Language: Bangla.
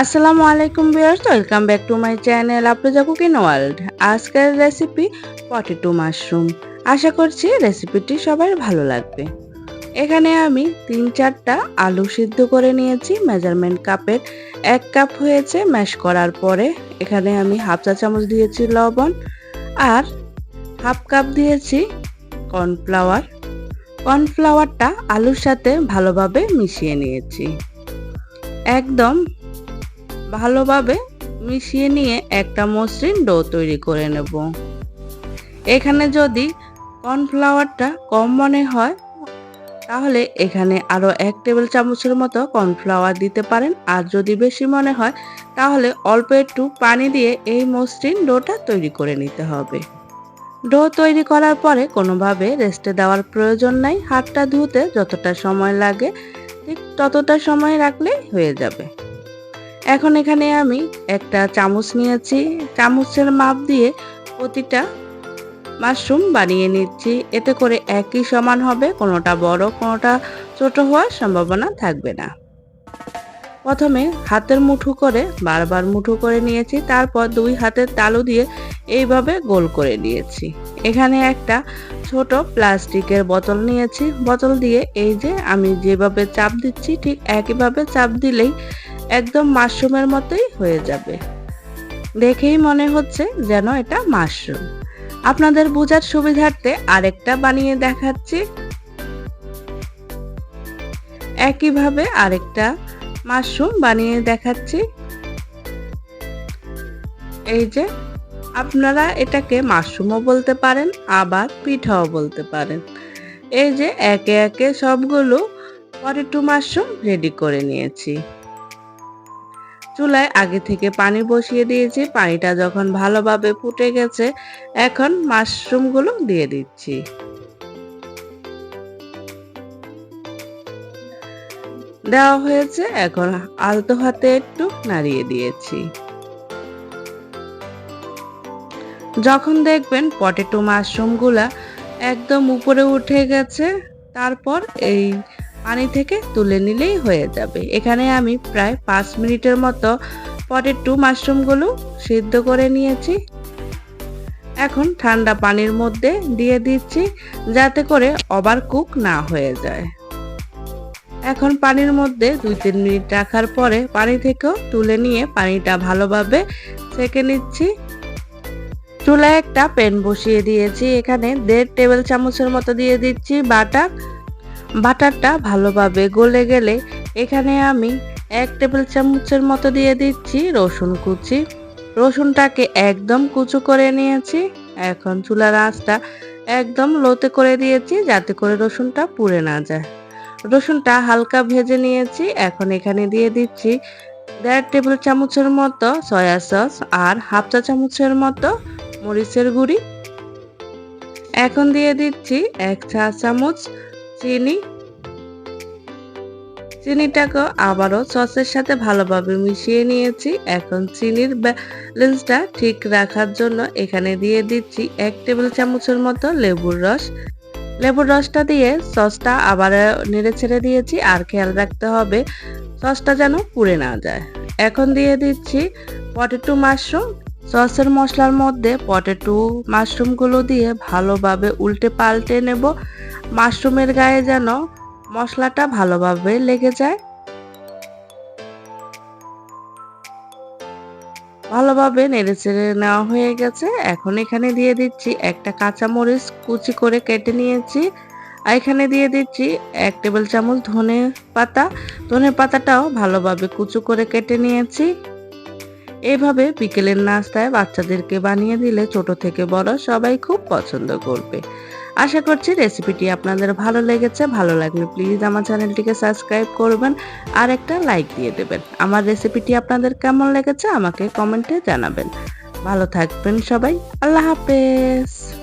আসসালামু আলাইকুম viewers, welcome back to my channel আপলোজা cooking world. আজকের রেসিপি পটেটো মাশরুম আশা করছি রেসিপিটি সবার ভালো লাগবে। এখানে আমি তিন চারটা আলু সিদ্ধ করে নিয়েছি মেজারমেন্ট কাপের এক কাপ হয়েছে ম্যাশ করার পরে, এখানে আমি হাফ চা চামচ দিয়েছি লবণ। আর হাফ কাপ দিয়েছি কর্নফ্লাওয়ার কর্নফ্লাওয়ারটা আলুর সাথে ভালোভাবে মিশিয়ে নিয়েছি। একদম ভালোভাবে মিশিয়ে নিয়ে একটা মসৃণ ডো তৈরি করে নেব। এখানে যদি কর্নফ্লাওয়ারটা কম মনে হয়, তাহলে এখানে আরও এক টেবিল চামচের মতো কর্নফ্লাওয়ার দিতে পারেন। আর যদি বেশি মনে হয়, তাহলে অল্প একটু পানি দিয়ে এই মসৃণ ডোটা তৈরি করে নিতে হবে। ডো তৈরি করার পরে কোনোভাবে রেস্টে দেওয়ার প্রয়োজন নাই। হাতটা ধুতে যতটা সময় লাগে, ঠিক ততটা সময় রাখলেই হয়ে যাবে। এখন এখানে আমি একটা চামচ নিয়েছি। চামচের মাপ দিয়ে প্রতিটা মাশরুম বানিয়ে নিচ্ছি। এতে করে একই সমান হবে, কোনোটা বড়, কোনোটা ছোট হওয়ার সম্ভাবনা থাকবে না। প্রথমে হাতের মুঠো করে, বারবার মুঠো করে নিয়েছি। তারপর দুই হাতের তালু দিয়ে এইভাবে গোল করে নিয়েছি। এখানে একটা ছোট প্লাস্টিকের বোতল নিয়েছি। বোতল দিয়ে এই যে আমি যেভাবে চাপ দিচ্ছি, ঠিক একইভাবে চাপ দিলেই একদম মাশরুমের মতোই হয়ে যাবে। দেখেই মনে হচ্ছে যেন এটা মাশরুম। আপনাদের বোঝার সুবিধার্থে আরেকটা বানিয়ে দেখাচ্ছি। একইভাবে আরেকটা মাশরুম বানিয়ে দেখাচ্ছি। এই যে, আপনারা এটাকে মাশরুমও বলতে পারেন, আবার পিঠাও বলতে পারেন। এই যে, একে একে সবগুলো পটেটো মাশরুম রেডি করে নিয়েছি। চুলায় আগে থেকে পানি বসিয়ে দিয়েছি। পানিটা যখন ভালোভাবে ফুটে গেছে, এখন মাশরুমগুলো দিয়ে দিচ্ছি। দেওয়া হয়েছে এখন আলতো হাতে একটু নাড়িয়ে দিয়েছি। যখন দেখবেন পটেটো মাশরুমগুলা একদম উপরে উঠে গেছে, তারপর এই পানি থেকে তুলে নিলেই হয়ে যাবে। এখানে আমি প্রায় পাঁচ মিনিটের মতো পটেটো মাশরুমগুলো সিদ্ধ করে নিয়েছি। এখন ঠান্ডা পানির মধ্যে দিয়ে দিচ্ছি যাতে করে ওভার কুক না হয়ে যায়। এখন পানির মধ্যে দুই তিন মিনিট রাখার পরে পানি থেকেও তুলে নিয়ে পানিটা ভালোভাবে সেকে নিচ্ছি। চুলায় একটা প্যান বসিয়ে দিয়েছি। এখানে দেড় টেবিল চামচের মতো দিয়ে দিচ্ছি বাটার। বাটারটা ভালোভাবে গলে গেলে এখানে আমি এক টেবিল চামচের মতো দিয়ে দিচ্ছি রসুন কুচি। রসুনটাকে একদম কুচু করে নিয়েছি। এখন চুলার আঁচটা একদম লোতে করে দিয়েছি যাতে করে রসুনটা পুড়ে না যায়। রসুনটা হালকা ভেজে নিয়েছি। এখন এখানে দিয়ে দিচ্ছি দেড় টেবিল চামচের মতো সয়া সস আর হাফ চা চামচের মতো মরিচের গুঁড়ি। এখন দিয়ে দিচ্ছি এক চা চামচ চিনি। চিনিটাকে আবারও সসের সাথে ভালোভাবে মিশিয়ে নিয়েছি। এখন চিনির ব্যালেন্সটা ঠিক রাখার জন্য এখানে দিয়ে দিচ্ছি এক টেবিল চামচের মতো লেবুর রস। লেবুর রসটা দিয়ে সসটা আবার নেড়ে ছেড়ে দিয়েছি। আর খেয়াল রাখতে হবে, সসটা যেন পুড়ে না যায়। এখন দিয়ে দিচ্ছি পটেটো মাশরুম। সসের মশলার মধ্যে পটেটো মাশরুমগুলো দিয়ে ভালোভাবে উল্টে পাল্টে নেব। মাশরুমের গায়ে যেন মশলাটা ভালোভাবে লেগে যায়। ভালোভাবে নেড়ে চেড়ে নেওয়া হয়ে গেছে। এখন এখানে দিয়ে দিচ্ছি একটা কাঁচা মরিচ কুচি করে কেটে নিয়েছি। আর এখানে দিয়ে দিচ্ছি এক টেবিল চামচ ধনে পাতা। ধনে পাতাটাও ভালোভাবে কুচু করে কেটে নিয়েছি। এইভাবে বিকেলের নাস্তায় বাচ্চাদেরকে বানিয়ে দিলে ছোট থেকে বড় সবাই খুব পছন্দ করবে। আশা করছি রেসিপিটি আপনাদের ভালো লেগেছে। ভালো লাগলে প্লিজ আমার চ্যানেলটিকে সাবস্ক্রাইব করবেন আর একটা লাইক দিয়ে দেবেন। আমার রেসিপিটি আপনাদের কেমন লেগেছে আমাকে কমেন্টে জানাবেন। ভালো থাকবেন সবাই। আল্লাহ হাফেজ।